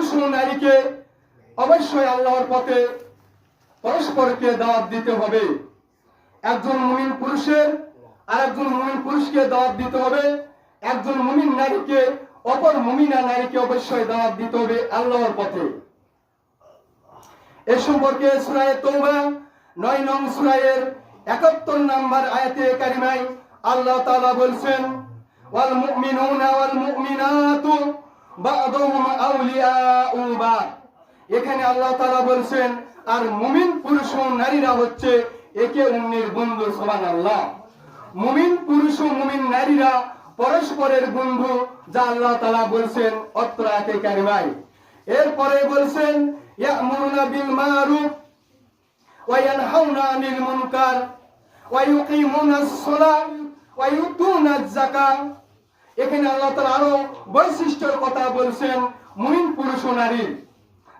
পুরুষ ও নারীকে অবশ্যই আল্লাহর পথে পরস্পরকে দাওয়াত দিতে হবে। একজন মুমিন পুরুষের আর একজন মুমিন পুরুষকে দাওয়াত দিতে হবে। একজন মুমিন নারীকে, অপর মুমিনা নারীকে অবশ্যই দাওয়াত দিতে হবে আল্লাহর পথে। এ সম্পর্কে সুরায় তৌবা নয় নং সুরায়ের একাত্তর নাম্বার আয়াতে কারিমাই আল্লাহ তাআলা বলছেন, ওয়াল মুমিনুনা এখানে আল্লাহ তাআলা বলছেন, আর মুমিন পুরুষ ও নারীরা হচ্ছে একে অন্যের বন্ধু সুবহানাল্লাহ মুমিন পুরুষ ও মুমিন নারীরা পরস্পরের বন্ধু, যা আল্লাহ তাআলা বলছেন, অত্র আয়াতে কারিমাই। এরপরে বলছেন, ইয়ামুরুনা বিল মারুফ ওয়া ইয়ানহাউনা আনিল মুনকার ওয়া ইউকিমুনাস সালাহ ওয়া ইউতুনাজ যাকাত। এখানে আল্লাহ তাআলা আরও বৈশিষ্ট্যের কথা বলছেন মুমিন পুরুষ ও নারী।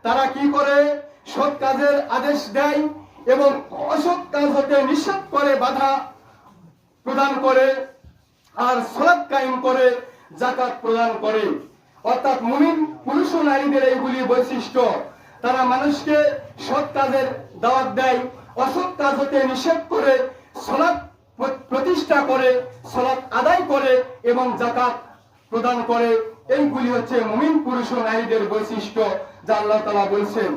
তারা কি করে? সৎ কাজের আদেশ দেয় এবং অসৎ কাজ হতে নিষেধ করে, বাধা প্রদান করে আর সলাৎ কায়েম করে জাকাত প্রদান করে। অর্থাৎ মুমিন পুরুষ ও নারীদের এইগুলি বৈশিষ্ট্য। তারা মানুষকে সৎ কাজের দাওয়াত দেয়, অসৎ কাজ হতে নিষেধ করে প্র- প্রতিষ্ঠা করে, সলাৎ আদায় করে এবং জাকাত প্রদান করে। এইগুলি হচ্ছে মুমিন পুরুষ ও নারীদের বৈশিষ্ট্য যা আল্লাহ তালা বলছেন।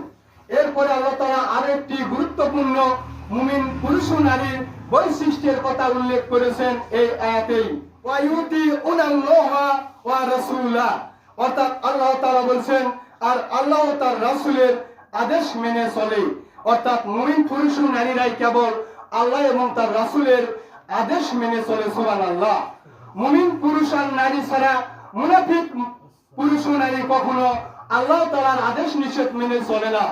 এরপরে আল্লাহ তালা আরও একটি গুরুত্বপূর্ণ মুমিন পুরুষ ও নারীর বৈশিষ্ট্যের কথা উল্লেখ করেছেন এই আয়াতেই। উনাল্লাহা ওয়া অর্থাৎ আল্লাহ আর আল্লাহ তার রাসূলের আদেশ মেনে চলে। অর্থাৎ মুমিন পুরুষ ও নারীরাই কেবল আল্লাহ এবং তার রাসূলের আদেশ মেনে চলে, সুবহানাল্লাহ। মুমিন পুরুষ আর নারী ছাড়া মুনাফিক পুরুষ ও নারী কখনো আল্লাহ তাআলার আদেশ নিষেধ মেনে চলে না।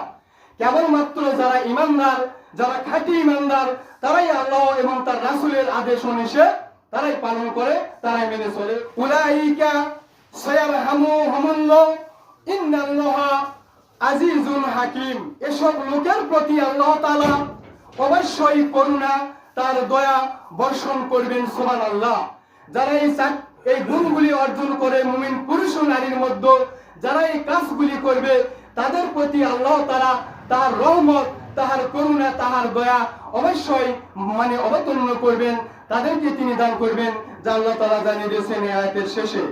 কেবলমাত্র যারা ইমানদার, যারা খাঁটি ইমানদার, তারাই আল্লাহ এবং তার রাসূলের আদেশ ও নিষেধ তারাই পালন করে, তারাই মেনে চলে। উলাইকা সায়ারহামুহুমুল্লাহ, ইন্নাল্লাহা আজিজুন হাকিম। এসব লোকের প্রতি আল্লাহ তাআলা অবশ্যই করুণা তার দয়া বর্ষণ করবেন আল্লাহ যারা এই এই গুণগুলি অর্জন করে মুমিন পুরুষ ও নারীর মধ্যে, যারা এই কাজগুলি করবে, তাদের প্রতি আল্লাহ তারা তার রহমত, তাহার করুণা, তাহার দয়া অবশ্যই মানে অবতীর্ণ করবেন, তাদেরকে তিনি দান করবেন, যা আল্লাহ তালা জানিয়ে দিয়েছেন আয়াতের শেষে।